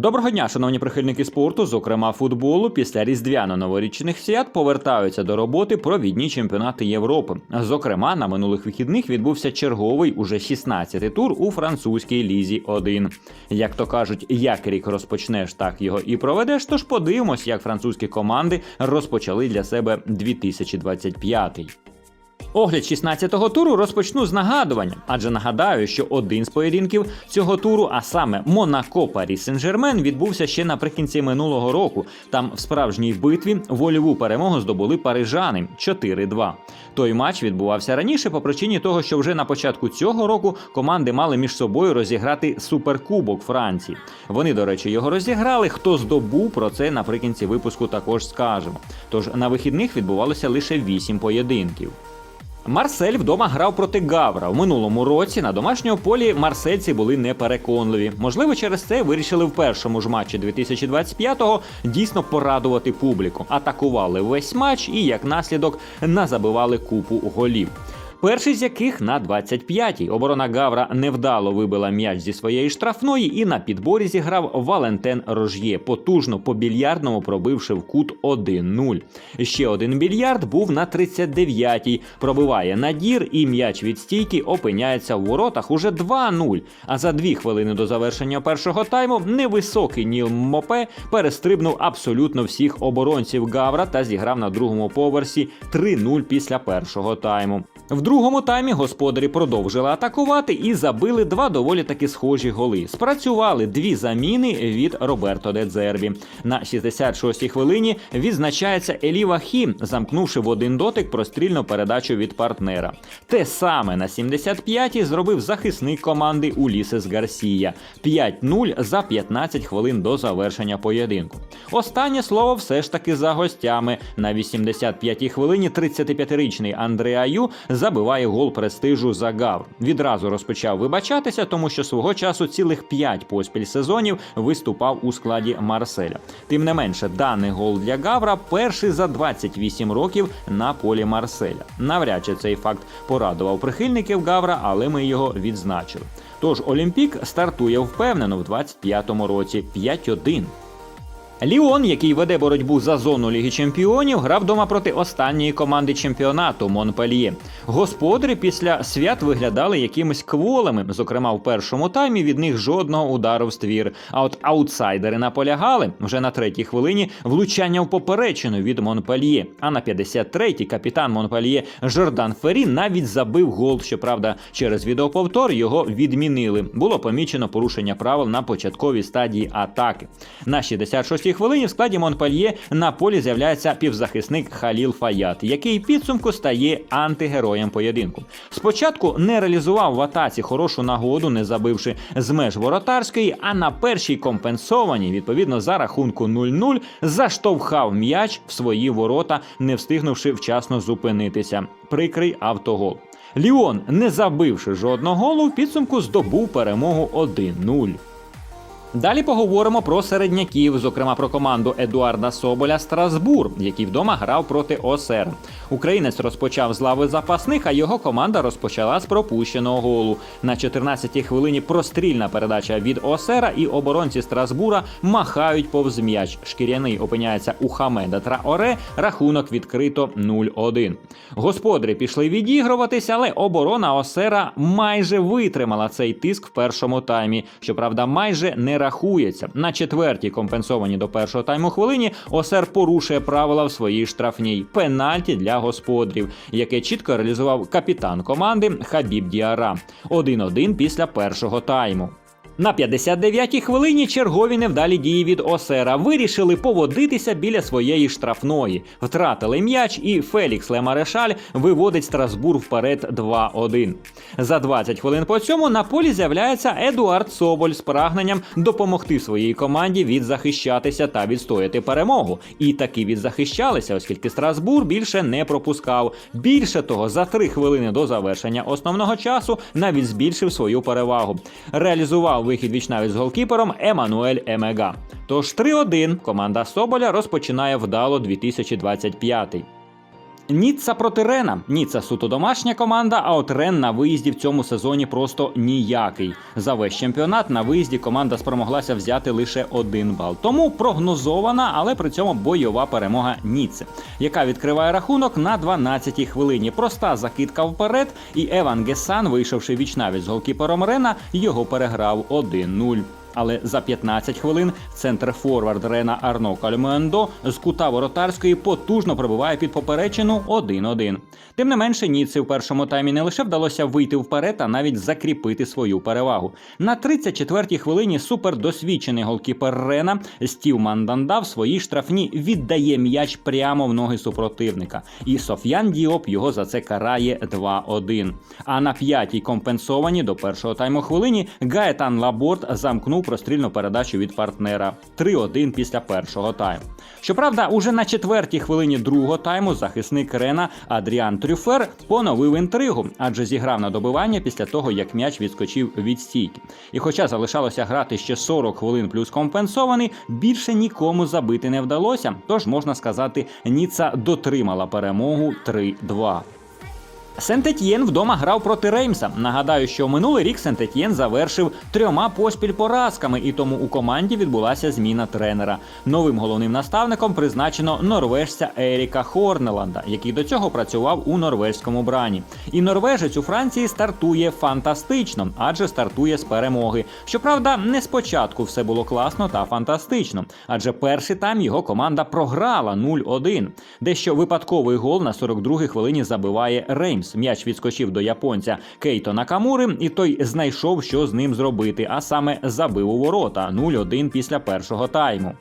Доброго дня, шановні прихильники спорту, зокрема футболу. Після різдвяно-новорічних свят повертаються до роботи провідні чемпіонати Європи. Зокрема, на минулих вихідних відбувся черговий уже 16-й тур у французькій лізі 1. Як то кажуть, як рік розпочнеш, так його і проведеш. Тож подивимось, як французькі команди розпочали для себе 2025. Огляд 16-го туру розпочну з нагадування, адже нагадаю, що один з поєдинків цього туру, а саме Монако Парі Сен-Жермен, відбувся ще наприкінці минулого року. Там в справжній битві вольову перемогу здобули парижани 4-2. Той матч відбувався раніше по причині того, що вже на початку цього року команди мали між собою розіграти суперкубок Франції. Вони, до речі, його розіграли. Хто здобув про це наприкінці випуску також скажемо. Тож на вихідних відбувалося лише 8 поєдинків. Марсель вдома грав проти Гавра. У минулому році на домашньому полі марсельці були непереконливі. Можливо, через це вирішили в першому ж матчі 2025-го дійсно порадувати публіку. Атакували весь матч і як наслідок назабивали купу голів. Перший з яких на 25-й. Оборона Гавра невдало вибила м'яч зі своєї штрафної і на підборі зіграв Валентен Рож'є, потужно по більярдному пробивши в кут 1-0. Ще один більярд був на 39-й. Пробиває надір, і м'яч від стійки опиняється в воротах уже 2-0. А за дві хвилини до завершення першого тайму невисокий Ніл Мопе перестрибнув абсолютно всіх оборонців Гавра та зіграв на другому поверсі 3-0 після першого тайму. Другому таймі господарі продовжили атакувати і забили два доволі таки схожі голи. Спрацювали дві заміни від Роберто Дедзербі. На 66-й хвилині відзначається Еліва Хім, замкнувши в один дотик прострільну передачу від партнера. Те саме на 75-й зробив захисник команди Улісес Гарсія 5-0 за 15 хвилин до завершення поєдинку. Останнє слово все ж таки за гостями. На 85-й хвилині 35-річний Андреаю забиває гол престижу за Гавр. Відразу розпочав вибачатися, тому що свого часу цілих 5 поспіль сезонів виступав у складі Марселя. Тим не менше, даний гол для Гавра перший за 28 років на полі Марселя. Навряд чи цей факт порадував прихильників Гавра, але ми його відзначили. Тож Олімпік стартує впевнено в 25-му році 5-1. Ліон, який веде боротьбу за зону Ліги Чемпіонів, грав вдома проти останньої команди чемпіонату Монпельє. Господарі після свят виглядали якимись кволами. Зокрема, в першому таймі від них жодного удару в ствір. А от аутсайдери наполягали вже на третій хвилині влучання в поперечину від Монпельє. А на 53-й капітан Монпельє Жордан Фері навіть забив гол. Щоправда, через відеоповтор його відмінили. Було помічено порушення правил на початковій стадії атаки. На 66-й хвилині в складі Монпельє на полі з'являється півзахисник Халіл Фаят, який підсумку стає антигероєм поєдинку. Спочатку не реалізував в атаці хорошу нагоду, не забивши з меж воротарської, а на першій компенсованій, відповідно за рахунку 0-0, заштовхав м'яч в свої ворота, не встигнувши вчасно зупинитися. Прикрий автогол. Ліон, не забивши жодного голу, в підсумку здобув перемогу 1-0. Далі поговоримо про середняків, зокрема про команду Едуарда Соболя Страсбур, який вдома грав проти ОСР. Українець розпочав з лави запасних, а його команда розпочала з пропущеного голу. На 14-й хвилині прострільна передача від Осера, і оборонці Страсбура махають повз м'яч. Шкіряний опиняється у Хамеда Траоре. Рахунок відкрито 0-1. Господарі пішли відігруватися, але оборона Осера майже витримала цей тиск в першому таймі. Щоправда, майже не рахується. На четвертій компенсовані до першого тайму хвилині Осер порушує правила в своїй штрафній пенальті для господарів, яке чітко реалізував капітан команди Хабіб Діара. 1-1 після першого тайму. На 59-й хвилині чергові невдалі дії від Осера вирішили поводитися біля своєї штрафної. Втратили м'яч, і Фелікс Лемарешаль виводить Страсбур вперед 2-1. За 20 хвилин по цьому на полі з'являється Едуард Соболь з прагненням допомогти своїй команді відзахищатися та відстояти перемогу. І таки відзахищалися, оскільки Страсбур більше не пропускав. Більше того, за 3 хвилини до завершення основного часу навіть збільшив свою перевагу. Реалізував вихід вічнавість з голкіпером Емануель Емега. Тож 3-1 команда Соболя розпочинає вдало 2025. Ніцца проти Рена. Ніцца суто домашня команда, а от Рен на виїзді в цьому сезоні просто ніякий. За весь чемпіонат на виїзді команда спромоглася взяти лише один бал. Тому прогнозована, але при цьому бойова перемога Ніцци, яка відкриває рахунок на 12-й хвилині. Проста закидка вперед, і Еван Гесан, вийшовши вічнавість з голкіпером Рена, його переграв 1-0. Але за 15 хвилин центр форвард Рена Арно Кальмуендо з кута воротарської потужно пробиває під поперечину 1-1. Тим не менше, Ніці в першому таймі не лише вдалося вийти вперед, а навіть закріпити свою перевагу. На 34-й хвилині супердосвідчений голкіпер Рена Стів Манданда в своїй штрафні віддає м'яч прямо в ноги супротивника. І Соф'ян Діоп його за це карає 2-1. А на п'ятій компенсовані до першого тайму хвилині Гаетан Лаборт замкнув прострільну передачу від партнера 3-1 після першого тайму. Щоправда, уже на четвертій хвилині другого тайму захисник Рена Адріан Трюфер поновив інтригу, адже зіграв на добивання після того, як м'яч відскочив від стійки. І хоча залишалося грати ще 40 хвилин плюс компенсований, більше нікому забити не вдалося. Тож можна сказати, Ніца дотримала перемогу 3-2. Сент-Етьєн вдома грав проти Реймса. Нагадаю, що минулий рік Сент-Етьєн завершив трьома поспіль поразками, і тому у команді відбулася зміна тренера. Новим головним наставником призначено норвежця Еріка Хорнеланда, який до цього працював у норвезькому брані. І норвежець у Франції стартує фантастично, адже стартує з перемоги. Щоправда, не спочатку все було класно та фантастично, адже перший тайм його команда програла 0-1. Дещо випадковий гол на 42-й хвилині забиває Реймс. М'яч відскочив до японця Кейто Накамури, і той знайшов, що з ним зробити, а саме забив у ворота 0-1 після першого тайму.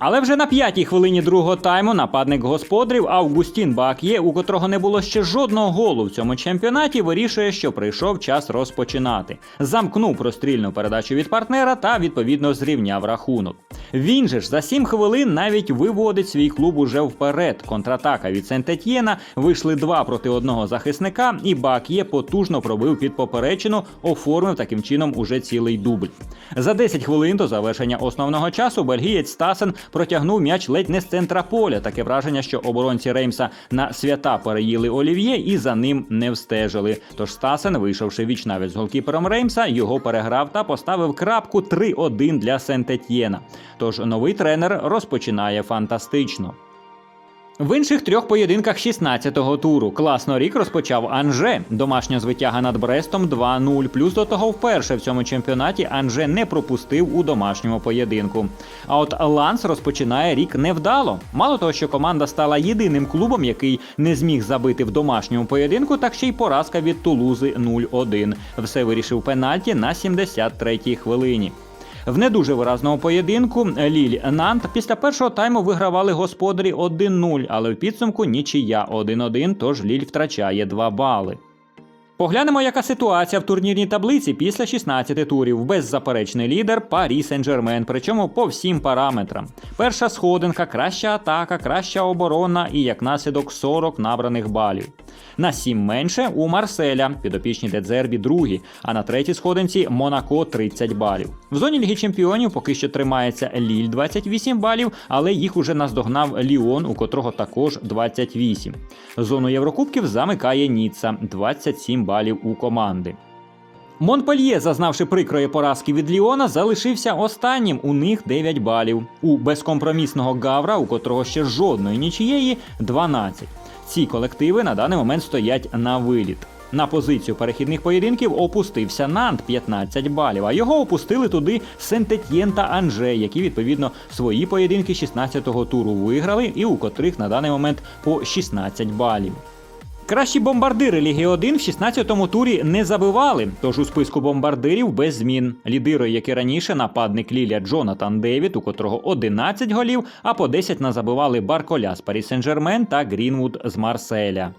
Але вже на п'ятій хвилині другого тайму нападник господарів Августін Бак'є, у котрого не було ще жодного голу в цьому чемпіонаті, вирішує, що прийшов час розпочинати. Замкнув прострільну передачу від партнера та відповідно зрівняв рахунок. Він же ж за сім хвилин навіть виводить свій клуб уже вперед. Контратака від Сент-Етьєна вийшли два проти одного захисника, і Бак'є потужно пробив під поперечину, оформив таким чином уже цілий дубль. За 10 хвилин до завершення основного часу бельгієць Стасен протягнув м'яч ледь не з центра поля. Таке враження, що оборонці Реймса на свята переїли Олів'є і за ним не встежили. Тож Стасен, вийшовши віч навіть з голкіпером Реймса, його переграв та поставив крапку 3-1 для Сентетьєна. Тож новий тренер розпочинає фантастично. В інших трьох поєдинках 16-го туру класно рік розпочав Анже. Домашня звитяга над Брестом 2-0. Плюс до того вперше в цьому чемпіонаті Анже не пропустив у домашньому поєдинку. А от Ланс розпочинає рік невдало. Мало того, що команда стала єдиним клубом, який не зміг забити в домашньому поєдинку, так ще й поразка від Тулузи 0-1. Все вирішив пенальті на 73-й хвилині. В не дуже виразному поєдинку Ліль Нант після першого тайму вигравали господарі 1-0, але в підсумку нічия 1-1, тож Ліль втрачає 2 бали. Поглянемо, яка ситуація в турнірній таблиці після 16 турів. Беззаперечний лідер Парі Сен-Жермен, причому по всім параметрам. Перша сходинка, краща атака, краща оборона і як наслідок 40 набраних балів. На 7 менше у Марселя, підопічні Дедзербі другі, а на третій сходинці Монако 30 балів. В зоні Ліги Чемпіонів поки що тримається Ліль 28 балів, але їх уже наздогнав Ліон, у котрого також 28. Зону Єврокубків замикає Ніцца 27 балів у команди. Монпельє, зазнавши прикрої поразки від Ліона, залишився останнім. У них 9 балів. У безкомпромісного Гавра, у котрого ще жодної нічієї, 12. Ці колективи на даний момент стоять на виліт. На позицію перехідних поєдинків опустився Нант 15 балів, а його опустили туди Сентетьєн та Анже, які відповідно свої поєдинки 16-го туру виграли, і у котрих на даний момент по 16 балів. Кращі бомбардири Ліги 1 в 16-му турі не забивали, тож у списку бомбардирів без змін. Лідирує, як і раніше, нападник Лілія Джонатан Девід, у котрого 11 голів, а по 10 назабивали Барколя з Парі Сен-Жермен та Грінвуд з Марселя.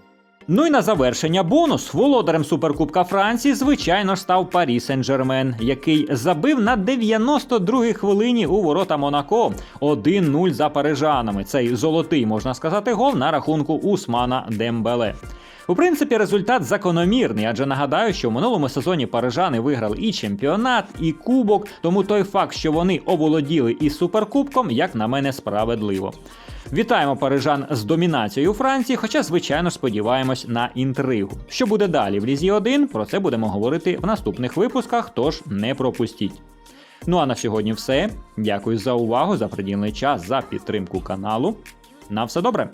Ну і на завершення бонус. Володарем Суперкубка Франції, звичайно став Парі Сен-Жермен, який забив на 92-й хвилині у ворота Монако 1-0 за парижанами. Цей золотий, можна сказати, гол на рахунку Усмана Дембеле. У принципі, результат закономірний, адже нагадаю, що в минулому сезоні парижани виграли і чемпіонат, і кубок, тому той факт, що вони оволоділи і суперкубком, як на мене, справедливо. Вітаємо парижан з домінацією Франції, хоча, звичайно, сподіваємось на інтригу. Що буде далі в Лізі 1, про це будемо говорити в наступних випусках, тож не пропустіть. Ну а на сьогодні все. Дякую за увагу, за приділений час, за підтримку каналу. На все добре!